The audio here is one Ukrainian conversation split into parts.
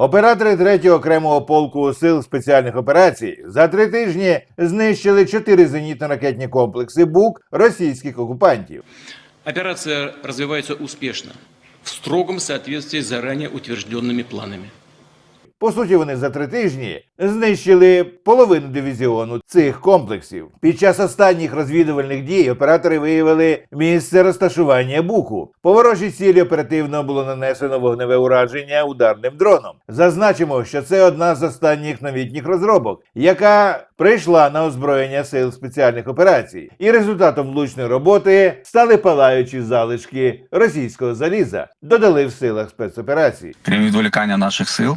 Оператори 3-го окремого полку сил спеціальних операцій за три тижні знищили чотири зенітно-ракетні комплекси БУК російських окупантів. Операція розвивається успішно в строгому соответствии з заранее утвердженими планами. По суті, вони за три тижні знищили половину дивізіону цих комплексів. Під час останніх розвідувальних дій оператори виявили місце розташування буку. По ворожій цілі оперативно було нанесено вогневе ураження ударним дроном. Зазначимо, що це одна з останніх новітніх розробок, яка прийшла на озброєння сил спеціальних операцій, і результатом влучної роботи стали палаючі залишки російського заліза. Додали в силах спецоперацій. Крім відволікання наших сил,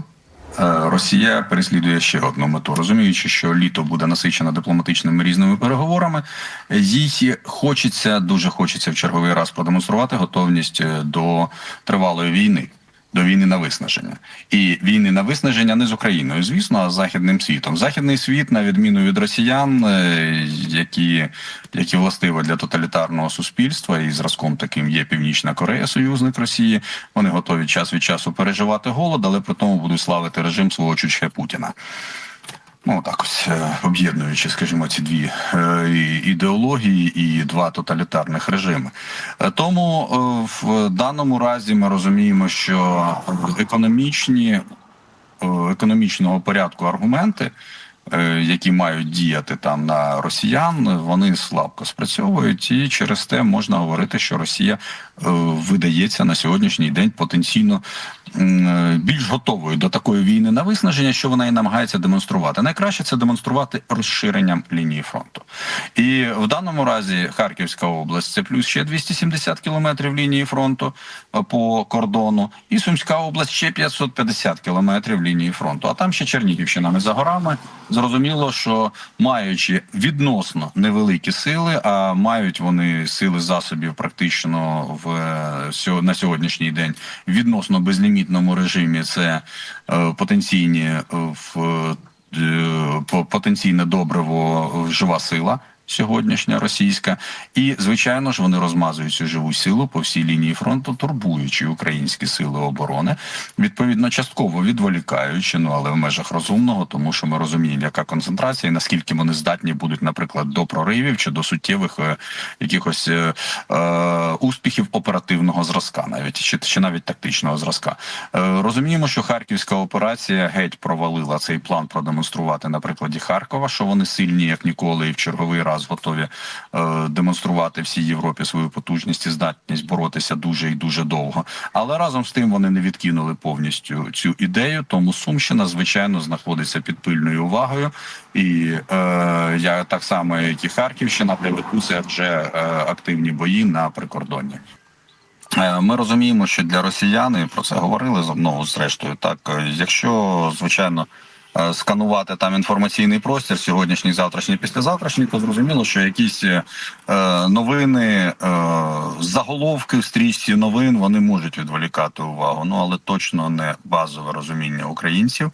Росія переслідує ще одну мету, розуміючи, що літо буде насичено дипломатичними різними переговорами. е, Їй хочеться дуже хочеться в черговий раз продемонструвати готовність е, до тривалої війни. До війни на виснаження і війни на виснаження не з Україною, звісно, а з західним світом. Західний світ, на відміну від росіян, е, які, які властиво для тоталітарного суспільства, і зразком таким є Північна Корея, союзник Росії. Вони готові час від часу переживати голод, але при тому будуть славити режим свого чучхе Путіна. Ну, так ось е, об'єднуючи, скажімо, ці дві е, ідеології і два тоталітарних режими. Е, Тому в даному разі ми розуміємо, що економічні економічного порядку аргументи, які мають діяти там на росіян, вони слабко спрацьовують, і через те можна говорити, що Росія видається на сьогоднішній день потенційно більш готовою до такої війни на виснаження, що вона і намагається демонструвати. Найкраще це демонструвати розширенням лінії фронту. І в даному разі Харківська область це плюс ще 270 кілометрів лінії фронту е, по кордону, і Сумська область ще 550 кілометрів лінії фронту. А там ще Чернігівщина не за горами. Зрозуміло, що маючи відносно невеликі сили, а мають вони сили засобів практично в е, на сьогоднішній день відносно безлімітному режимі. Це е, потенційні е, в е, потенційне добриво жива сила. Сьогоднішня російська, і звичайно ж вони розмазують цю живу силу по всій лінії фронту, турбуючи українські сили оборони, відповідно частково відволікаючи, ну але в межах розумного, тому що ми розуміємо, яка концентрація, і наскільки вони здатні будуть, наприклад, до проривів чи до суттєвих е, якихось е, е, успіхів оперативного зразка, навіть чи, чи навіть тактичного зразка. Е, розуміємо, що харківська операція геть провалила цей план продемонструвати на прикладі Харкова, що вони сильні як ніколи, і в черговий раз готові е, демонструвати всій Європі свою потужність і здатність боротися дуже і дуже довго. Але разом з тим вони не відкинули повністю цю ідею. Тому Сумщина, звичайно, знаходиться під пильною увагою, і е, я так само, як і Харківщина, де ведуться вже е, активні бої на прикордонні. Е, Ми розуміємо, що для росіян, про це говорили знову зрештою. Так, е, якщо звичайно сканувати там інформаційний простір сьогоднішній, завтрашній, післязавтрашній, то зрозуміло, що якісь е, новини, е, заголовки в стрічці новин вони можуть відволікати увагу. Ну але точно не базове розуміння українців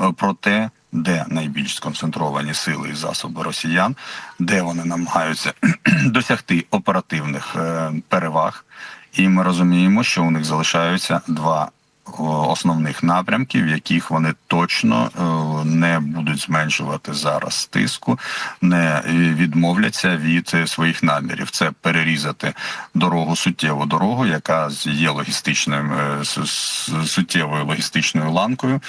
е, про те. Де найбільш сконцентровані сили і засоби росіян, де вони намагаються досягти оперативних е, переваг, і ми розуміємо, що у них залишаються два основних напрямки, в яких вони точно е, не будуть зменшувати зараз тиску, не е, відмовляться від е, своїх намірів. Це перерізати дорогу, суттєву дорогу, яка є логістичним е, суттєвою логістичною ланкою.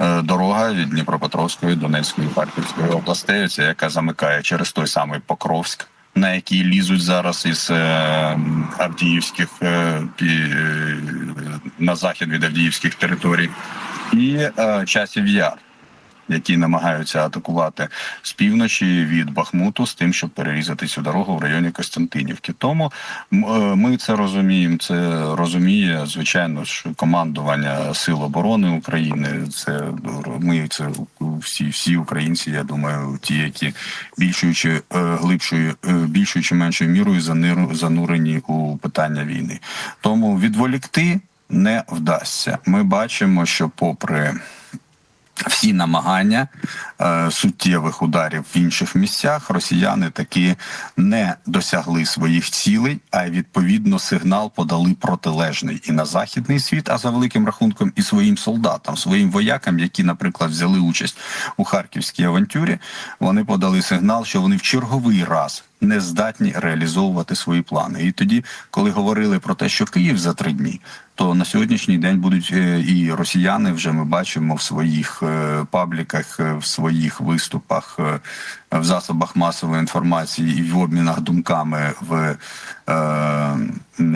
Е, Дорога від Дніпропетровської, Донецької, Харківської областей, яка замикає через той самий Покровськ на які лізуть зараз із е, Авдіївських е, е, на захід від Авдіївських територій, і часів яр, які намагаються атакувати з півночі від Бахмуту з тим, щоб перерізати цю дорогу в районі Костянтинівки. Тому е, ми це розуміємо. Це розуміє звичайно ж командування сил оборони України. Це ми це всі, всі українці. Я думаю, ті, які більшою чи е, глибшою, е, більшою чи меншою мірою занурені у питання війни. Тому відволікти не вдасться. Ми бачимо, що попри всі намагання е, суттєвих ударів в інших місцях росіяни таки не досягли своїх цілей, а відповідно сигнал подали протилежний і на західний світ, а за великим рахунком і своїм солдатам, своїм воякам, які, наприклад, взяли участь у харківській авантюрі. Вони подали сигнал, що вони в черговий раз не здатні реалізовувати свої плани. І тоді, коли говорили про те, що Київ за три дні, то на сьогоднішній день будуть е, і росіяни вже ми бачимо в своїх е, пабліках, е, в своїх виступах, в засобах масової інформації і в обмінах думками в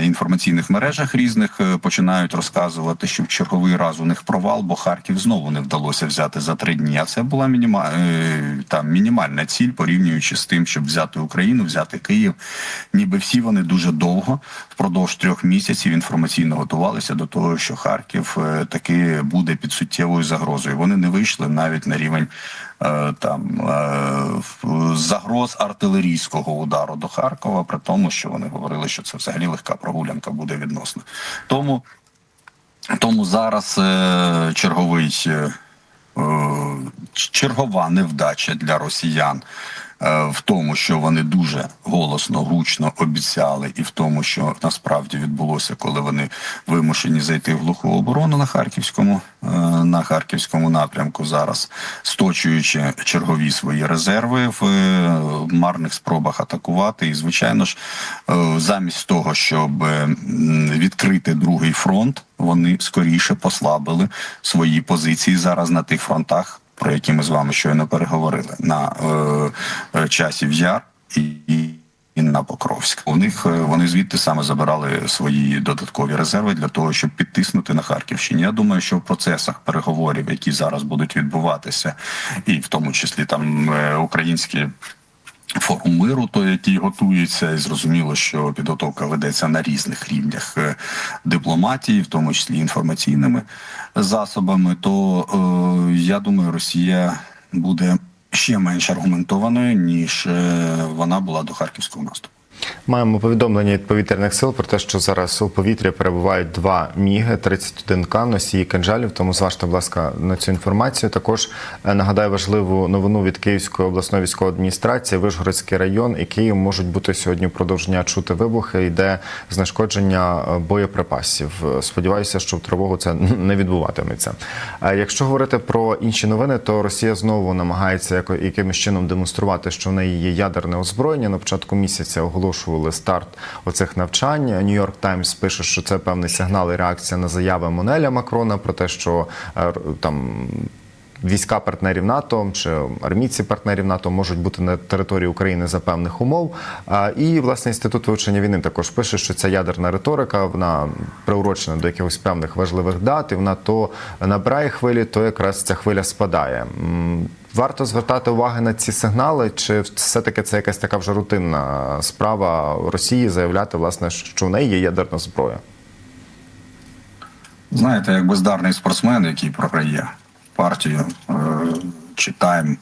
інформаційних мережах різних е, починають розказувати, що в черговий раз у них провал, бо Харків знову не вдалося взяти за три дні. А це була мініма, е, там мінімальна ціль, порівнюючи з тим, щоб взяти Україну, взяти Київ. Ніби всі вони дуже довго, впродовж трьох місяців інформаційно готувалися до того, що Харків е, таки буде під суттєвою загрозою. Вони не вийшли навіть на рівень е, там е, загроз артилерійського удару до Харкова, при тому, що вони говорили, що це взагалі легка прогулянка буде відносно. Тому, тому зараз е, черговий. е, е, чергова невдача для росіян е, в тому, що вони дуже голосно, гучно обіцяли, і в тому, що насправді відбулося, коли вони вимушені зайти в глуху оборону на харківському е, на харківському напрямку зараз, сточуючи чергові свої резерви в е, марних спробах атакувати. І звичайно ж, е, замість того, щоб е, відкрити другий фронт, вони скоріше послабили свої позиції зараз на тих фронтах, про які ми з вами щойно переговорили на е, е, часів яр і. і на Покровськ. У них е, вони звідти саме забирали свої додаткові резерви для того, щоб підтиснути на Харківщині. Я думаю, що в процесах переговорів, які зараз будуть відбуватися, і в тому числі там е, українські форум миру, той, який готується, і зрозуміло, що підготовка ведеться на різних рівнях е, дипломатії, в тому числі інформаційними засобами. То е, я думаю, Росія буде ще менш аргументованою ніж е, вона була до харківського наступу. Маємо повідомлення від повітряних сил про те, що зараз у повітрі перебувають два міги 31К носії кинжалів. Тому зважте, будь ласка, на цю інформацію. Також е, нагадаю важливу новину від Київської обласної військової адміністрації. Вишгородський район і Київ можуть бути сьогодні впродовж дня чути вибухи. Йде знешкодження е, боєприпасів. Е, Сподіваюся, що в тривогу це не відбуватиметься. Якщо говорити про інші новини, то Росія знову намагається якимось чином демонструвати, що в неї є ядерне озброєння. На початку місяця оголошували старт оцих навчань. Нью-Йорк Таймс пише, що це певний сигнал і реакція на заяви Монеля Макрона про те, що е, там. Війська партнерів НАТО чи армійці партнерів НАТО можуть бути на території України за певних умов. І власне інститут вивчення війни також пише, що ця ядерна риторика вона приурочена до якихось певних важливих дат, і вона то набирає хвилі, то якраз ця хвиля спадає. Варто звертати уваги на ці сигнали, чи все-таки це якась така вже рутинна справа Росії заявляти, власне, що в неї є ядерна зброя? Знаєте, як бездарний спортсмен, який програє партію Читаємо чи тайм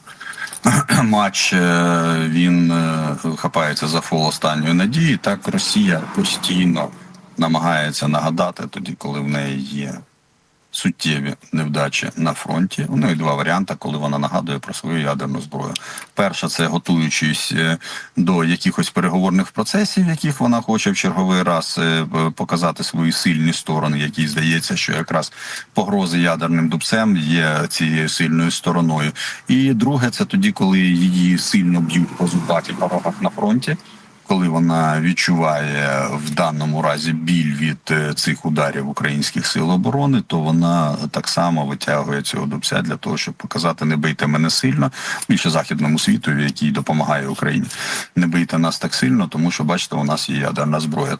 матч, е, він е, хапається за фол останньої надії. Так Росія постійно намагається нагадати тоді, коли в неї є суттєві невдачі на фронті. У неї два варіанти, коли вона нагадує про свою ядерну зброю. Перша це готуючись е, до якихось переговорних процесів, яких вона хоче в черговий раз е, показати свої сильні сторони, які здається, що якраз погрози ядерним дубцем є цією сильною стороною. І друге, це тоді, коли її сильно б'ють по зубах і по на фронті коли вона відчуває в даному разі біль від е, цих ударів українських сил оборони, то вона так само витягує цього дубця для того, щоб показати не бийте мене сильно більше західному світу, який допомагає Україні. Не бийте нас так сильно, тому що бачите, у нас є ядерна зброя.